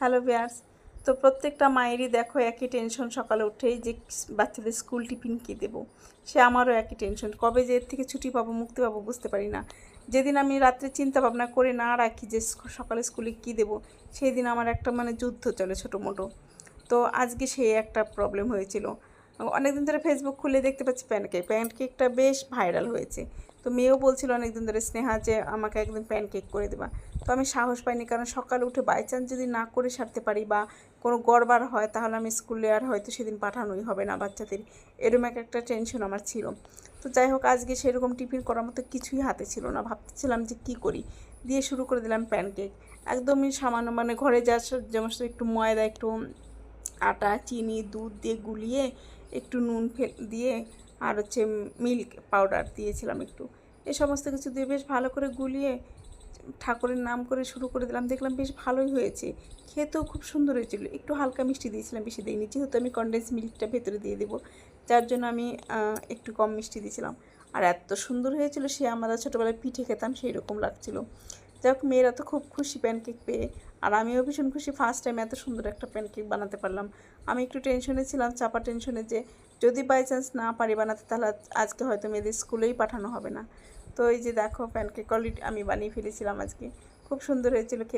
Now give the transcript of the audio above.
Hello বিয়ার্স তো প্রত্যেকটা মায়েরই দেখো একই টেনশন সকালে উঠেই যে বাচ্চাদের স্কুল টিফিন কী দেবো। সে আমারও একই টেনশন কবে যে এর থেকে ছুটি পাবো, মুক্তি পাবো বুঝতে পারি না। যেদিন আমি রাত্রে চিন্তা ভাবনা করে না রাখি যে সকালে স্কুলে কী দেবো সেই দিন আমার একটা মানে যুদ্ধ চলে ছোটো মোটো। তো আজকে সেই একটা প্রবলেম হয়েছিল। অনেকদিন ধরে ফেসবুক খুলে দেখতে পাচ্ছি প্যানকেক প্যানকেকটা বেশ ভাইরাল হয়েছে। তো মেয়েও বলছিল অনেকদিন ধরে স্নেহা যে আমাকে একদিন প্যানকেক করে দেবা। তো আমি সাহস পাইনি, কারণ সকালে উঠে বাই চান্স যদি না করে সারতে পারি বা কোনো গড়বার হয় তাহলে আমি স্কুলে আর হয়তো সেদিন পাঠানোই হবে না বাচ্চাদের। এরকম এক একটা টেনশন আমার ছিল। তো যাই হোক, আজকে সেরকম টিফিন করার মতো কিছুই হাতে ছিল না। ভাবতেছিলাম যে কী করি? দিয়ে শুরু করে দিলাম প্যানকেক একদমই সামান্য মানে ঘরে যা যেমন একটু ময়দা, একটু আটা, চিনি, দুধ দিয়ে গুলিয়ে একটু নুন ফেল, দিয়ে আর হচ্ছে মিল্ক পাউডার দিয়েছিলাম একটু। এ সমস্ত কিছু দিয়ে বেশ ভালো করে গুলিয়ে ঠাকুরের নাম করে শুরু করে দিলাম, দেখলাম বেশ ভালোই হয়েছে। খেতেও খুব সুন্দর হয়েছিল। একটু হালকা মিষ্টি দিয়েছিলাম, বেশি দিইনি। যেহেতু আমি কনডেন্স মিল্কটা ভেতরে দিয়ে দেবো, যার জন্য আমি একটু কম মিষ্টি দিয়েছিলাম। আর এত সুন্দর হয়েছিল, সে আমরা ছোটোবেলায় পিঠে খেতাম সেই রকম লাগছিল। যাই হোক, মেয়েরা তো খুব খুশি প্যানকেক পেয়ে। আর আমিও ভীষণ খুশি ফার্স্ট টাইম এত সুন্দর একটা প্যানকেক বানাতে পারলাম। আমি একটু টেনশনে ছিলাম, চাপা টেনশনে যে, যদি বাই চান্স না পারি বানাতে, তাহলে আজকে হয়তো মেয়েদের স্কুলেই পাঠানো হবে না। তো এই যে দেখো প্যানকেক অলরেডি আমি বানিয়ে ফেলেছিলাম আজকে। খুব সুন্দর হয়েছিল